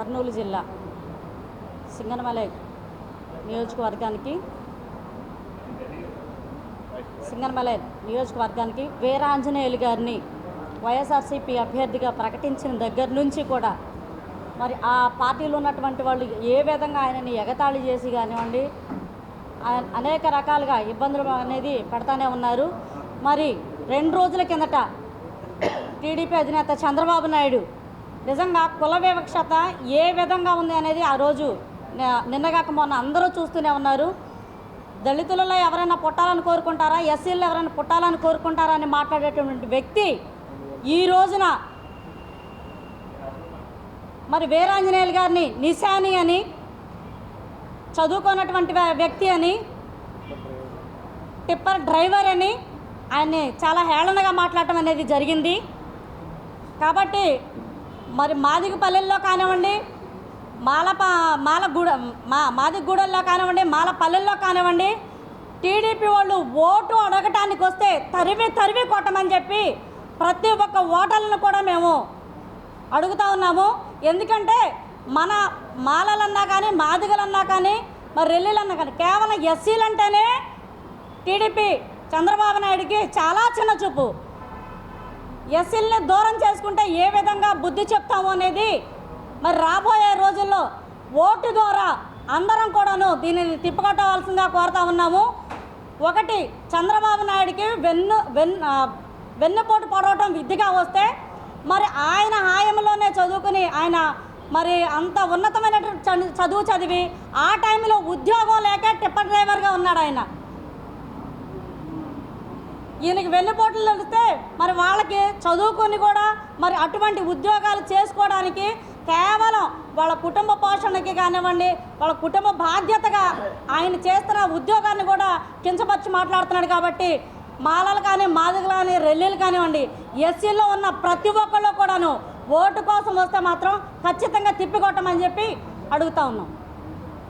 కర్నూలు జిల్లా సింగనమలై నియోజకవర్గానికి సింగనమలై నియోజకవర్గానికి వీరాంజనేయులు గారిని వైఎస్ఆర్సీపీ అభ్యర్థిగా ప్రకటించిన దగ్గర నుంచి కూడా మరి ఆ పార్టీలో ఉన్నటువంటి వాళ్ళు ఏ విధంగా ఆయనని ఎగతాళి చేసి కానివ్వండి అనేక రకాలుగా ఇబ్బందులు అనేది పెడతానే ఉన్నారు. మరి రెండు రోజుల కిందట టీడీపీ అధినేత చంద్రబాబు నాయుడు నిజంగా కుల వివక్షత ఏ విధంగా ఉంది అనేది ఆ రోజు నిన్నగాక మొన్న అందరూ చూస్తూనే ఉన్నారు. దళితులలో ఎవరైనా పుట్టాలని కోరుకుంటారా? ఎస్సీలు ఎవరైనా పుట్టాలని కోరుకుంటారా అని మాట్లాడేటువంటి వ్యక్తి ఈ రోజున మరి వీరాంజనేయులు గారిని నిశాని అని చదువుకున్నటువంటి వ్యక్తి అని టిప్పర్ డ్రైవర్ అని ఆయన్ని చాలా హేళనగా మాట్లాడటం అనేది జరిగింది. కాబట్టి మరి మాదిగ పల్లెల్లో కానివ్వండి మాలప మాలగూడ మా మాదిగూడల్లో కానివ్వండి మాల పల్లెల్లో కానివ్వండి టీడీపీ వాళ్ళు ఓటు అడగటానికి వస్తే తరివి తరివి కొట్టమని చెప్పి ప్రతి ఒక్క ఓటర్లను కూడా మేము అడుగుతా ఉన్నాము. ఎందుకంటే మన మాలలన్నా కానీ మాదిగలన్నా కానీ మరి రెల్లిలన్నా కానీ కేవలం ఎస్సీలు అంటేనే టీడీపీ చంద్రబాబు నాయుడికి చాలా చిన్న చూపు. ఎస్సీల్ని దూరం చేసుకుంటే ఏ విధంగా బుద్ధి చెప్తాము అనేది మరి రాబోయే రోజుల్లో ఓటు ద్వారా అందరం కూడాను దీనిని తిప్పుకొట్టవలసిందిగా కోరుతా ఉన్నాము. ఒకటి చంద్రబాబు నాయుడికి వెన్ను వెన్ను వెన్నుపోటు పడవటం విద్యగా వస్తే మరి ఆయన హాయంలోనే చదువుకుని ఆయన మరి అంత ఉన్నతమైనటువంటి చదువు చదివి ఆ టైంలో ఉద్యోగం లేక టిప్పర్ డ్రైవర్గా ఉన్నాడు ఆయన. ఈయనకి వెన్నుపోట్లు తెలిస్తే మరి వాళ్ళకి చదువుకొని కూడా మరి అటువంటి ఉద్యోగాలు చేసుకోవడానికి కేవలం వాళ్ళ కుటుంబ పోషణకి కానివ్వండి వాళ్ళ కుటుంబ బాధ్యతగా ఆయన చేస్తున్న ఉద్యోగాన్ని కూడా కించపరిచి మాట్లాడుతున్నాడు కాబట్టి మాలలు కానీ మాదిగలు కానీ రెల్లీలు కానివ్వండి ఎస్సీలో ఉన్న ప్రతి ఒక్కళ్ళు కూడాను ఓటు కోసం వస్తే మాత్రం ఖచ్చితంగా తిప్పికొట్టమని చెప్పి అడుగుతా ఉన్నాం.